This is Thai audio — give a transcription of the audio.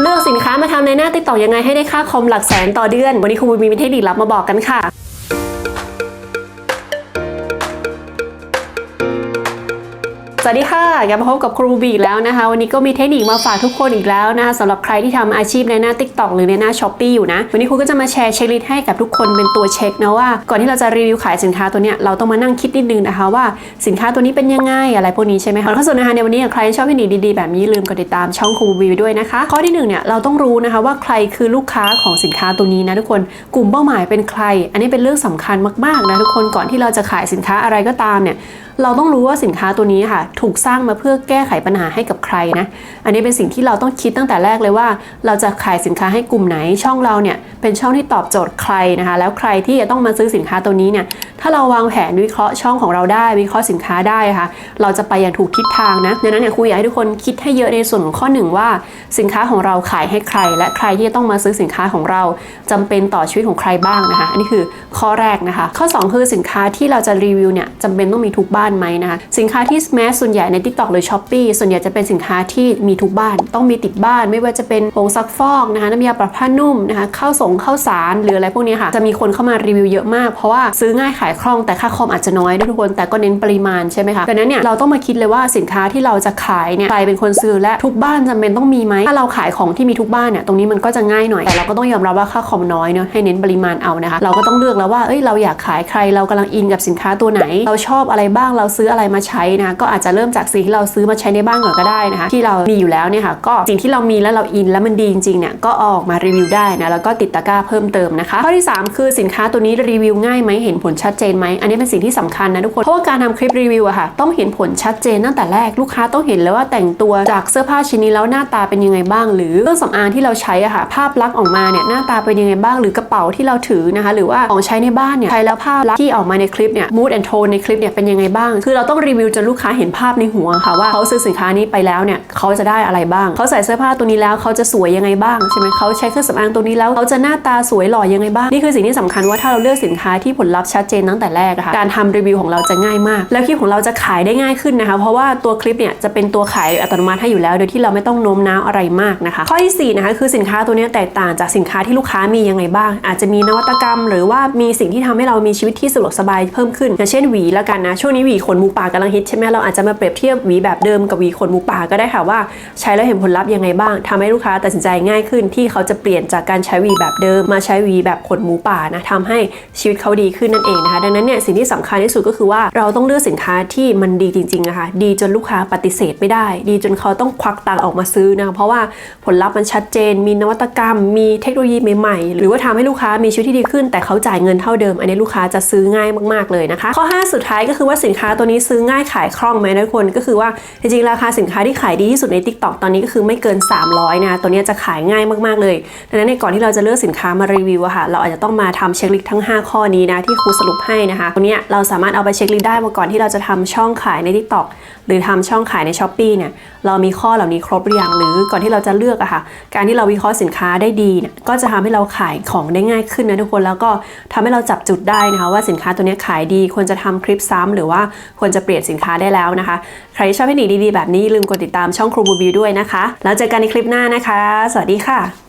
เลือกสินค้ามาทำในหน้าติดต่อยังไงให้ได้ค่าคอมหลักแสนต่อเดือน วันนี้ครูบุญมีเทคนิคลับมาบอกกันค่ะ สวัสดีค่ะกลับมาพบกับครูบีอีกแล้วนะคะ วันนี้ก็มีเทคนิคมาฝากทุกคนอีกแล้วนะคะสำหรับใครที่ทำอาชีพในหน้า Tik t o อกหรือในหน้า s h อ p e e อยู่นะ วันนี้ครูก็จะมาแชร์เช็คลิสต์ให้กับทุกคนเป็นตัวเช็คนะว่า ก่อนที่เราจะรีวิวขายสินค้าตัวเนี้ยเราต้องมานั่งคิดนิดนึงนะคะว่าสินค้าตัวนี้เป็นยังไงอะไรพวกนี้ใช่ไหมคะข้อสุดนะคะในวันนี้ใครชอบเทคนิคดีๆแบบนี้ลืมกดติดตามช่องครูบีด้วยนะคะ ข้อที่หนึ่งเนี่ยเราต้องรู้นะคะว่าใครคือลูกค้าของสินค้าตัวนี้นะทุกคนกลุ่มเป้าหมายเป็นใคร อันนี้เป็นเรื่องสำคัญมากๆนะทุกคนก่อนที่เราจะขายสินค้าอะไรก็ตามเนี่ยเราต้องรู้ว่าสินค้าตัวนี้ค่ะ ถูกสร้างมาเพื่อแก้ไขปัญหาให้กับใครนะ อันนี้เป็นสิ่งที่เราต้องคิดตั้งแต่แรกเลยว่า เราจะขายสินค้าให้กลุ่มไหนช่องเราเนี่ยเป็นช่องที่ตอบโจทย์ใครนะคะ แล้วใครที่จะต้องมาซื้อสินค้าตัวนี้เนี่ยถ้าเราวางแผนวิเคราะห์ช่องของเราได้วิเคราะห์สินค้าได้ค่ะ เราจะไปอย่างถูกทิศทางนะดังนั้นเนี่ยครูอยากให้ทุกคนคิดให้เยอะในส่วนของข้อหนึ่งว่า สินค้าของเราขายให้ใคร และใครที่จะต้องมาซื้อสินค้าของเราจำเป็นต่อชีวิตของใครบ้างนะคะอันนี้คือข้อแรกนะคะ ข้อ 2 คือสินค้าที่เราจะรีวิวเนี่ยจำเป็นต้องมีทุกบ้านไหมนะคะสินค้าที่แมสส่วนใหญ่ใน TikTok หรือ s h อ p e e ส่วนใหญ่จะเป็นสินค้าที่มีทุกบ้าน ต้องมีติดบ้าน ไม่ว่าจะเป็นผงซักฟอกนะคะน้ำยาปรับผ้านุ่มนะคะข้าวสงข้าวสารหรืออะไรพวกนี้ค่ะจะมีคนเข้ามารีวิวเยอะมากเพราะว่าซื้อง่ายขายคล่องแต่ค่าคอมอาจจะน้อยด้วยทุกคนแต่ก็เน้นปริมาณใช่ไหมคะดังนั้นเนี่ยเราต้องมาคิดเลยว่าสินค้าที่เราจะขายเนี่ยใครเป็นคนซื้อและทุกบ้านจำเป็นต้องมีไหมถ้าเราขายของที่มีทุกบ้านเนี่ยตรงนี้มันก็จะง่ายหน่อยแต่เราก็ต้องยอมรับว่าค่าคอมน้อยเนาะให้เน้นปริมาณเอานะคะเราก็ต้องเลือกแล้วว่าเอ้ยเราอยากขายใครเรากำลังอินกับสินค้าตัวไหน เราชอบอะไรบ้างเราซื้ออะไรมาใช้นะก็อาจจะเริ่มจากสิ่งที่เราซื้อมาใช้ในบ้านก่อนก็ได้นะคะที่เรามีอยู่แล้วเนี่ยค่ะก็สิ่งที่เรามีแล้วเราอินแล้วมันดีจริงๆเนี่ยก็ออกมารีวิวได้นะแล้วก็ติดตะกร้าเพิ่มเติมนะคะข้อที่ 3 คือสินค้าตัวนี้รีวิวง่ายไหมเห็นผลชัดเจนไหมอันนี้เป็นสิ่งที่สำคัญนะทุกคนเพราะว่าการทำคลิปรีวิวอะค่ะต้องเห็นผลชัดเจนตั้งแต่แรกลูกค้าต้องเห็นเลยว่าแต่งตัวจากเสื้อผ้าชิ้นนี้แล้วหน้าตาเป็นยังไงบ้าง หรือเครื่องสำอางที่เราใช้อะค่ะภาพลักษณ์ออกมาเนี่ยหน้าตาเป็นยังไงบ้าง หรือกระเป๋าที่เราถือนะคะ หรือว่าของใช้ในบ้านเนี่ยใช้แล้วภาพลักษณ์ที่ออกมาในคลิปเนี่ย mood and tone ในคลิปเนี่ยเป็นยังไงบ้าง คือเราต้องรีวิวจนลูกค้าเห็นภาพในหัวค่ะว่าเขาซื้อสินค้านี้ไปแล้วเนี่ยเขาจะได้อะไรบ้างเขาใส่เสื้อผ้าตัวนี้แล้วเขาจะสวยยังไงบ้างใช่ไหมเขาใช้เครื่องสำอางตัวนี้แล้วเขาจะหน้าตาสวยหล่อยังไงบ้างนี่คือสิ่งที่สำคัญว่าถ้าเราเลือกสินค้าที่ผลลัพธ์ชัดเจนตั้งแต่แรกอะค่ะการทำรีวิวของเราจะง่ายมาก แล้วคลิปของเราจะขายได้ง่ายขึ้นนะคะ เพราะว่าตัวคลิปเนี่ยจะเป็นตัวขายอัตโนมัติให้อยู่แล้ว โดยที่เราไม่ต้องโน้มน้าวอะไรมากนะคะ ข้อที่สี่นะคะคือสินค้าตัวนี้แตกต่างจากสินค้าที่ลูกค้ามียังไงบ้าง อาจจะมีนวัตกรรม หรือว่ามีสิ่งที่ทำให้เรามีชีวิตที่สะดวกสบายเพิ่มขึ้นอย่างเช่นหวีแล้วกันนะช่วงนี้หวีขนหมูป่ากำลังฮิตใช่ไหมเราอาจจะมาเปรียบเทียบหวีแบบเดิมกับหวีขนหมูป่าก็ได้ค่ะว่า ใช้แล้วเห็นผลลัพธ์ยังไงบ้างทำให้ลูกค้าตัดสินใจง่ายขึ้น ที่เขาจะเปลี่ยนจากการใช้หวีแบบเดิมมาใช้หวีแบบขนหมูป่านะทำให้ชีวิตเขาดีขึ้นนั่นเองนะคะดังนั้นเนี่ยสิ่งที่สำคัญที่สุดก็คือว่าเราต้องเลือกสินค้าที่มันดีจริงๆนะคะดีจนลูกค้าปฏิเสธไม่ได้ ดีจนเขาต้องควักตังออกมาซื้อนะะเพราะว่าผลลัพธ์มันชัดเจน มีนวัตกรรม มีเทคโนโลยีใหม่ๆ หรือว่าทำให้ลูกค้ามีชีวิตที่ดีขึ้น แต่เขาจ่ายเงินเท่าเดิม อันนี้ลูกค้าจะซื้อง่ายมากๆเลยนะคะข้อ 5 สุดท้ายก็คือว่าสินค้าตัวนี้ซื้อง่ายขายคล่องไหมนะทุกคนก็คือว่าจริงๆราคาสินค้าที่ขายดีที่สุดใน Tik t o อกตอนนี้ก็คือไม่เกิน 300นะตัวนี้จะขายง่ายมากๆเลยดังนั้นในก่อนที่เราจะเลือกสินค้ามารีวิวอะค่ะเราอาจจะต้องมาทำเช็คลิสต์ทั้ง 5 ข้อนี้นะที่ครูสรุปให้นะคะตรงนี้เราสามารถเอาไปเช็คลิสต์ได้มาก่อนที่เราจะทำช่องขายใน Tik t o อกหรือทำช่องขายใน s h อ p e e เนี่ยเรามีข้อเหล่านี้ครบหรือยังหรือก่อนที่เราจะเลือกอะค่ะการที่เราวิเคราะห์สินค้าได้ดีเนี่ยก็จะทำให้เราขายของได้ง่ายขึ้นนะทุกคนแล้วก็ทำให้เราจับจุดได้นะคะว่าสินค้าตัวนี้ขายดีควรจะทำคลิปซ้ำหรือว่าควรจะเปลี่ยนสินค้าได้แล้วนะคะใครที่ชอบเทคนิคดีๆแบบนี้ลืมกดติดตามช่องครูบูบิวด้วยนะคะ แล้วเจอกันในคลิปหน้านะคะ สวัสดีค่ะ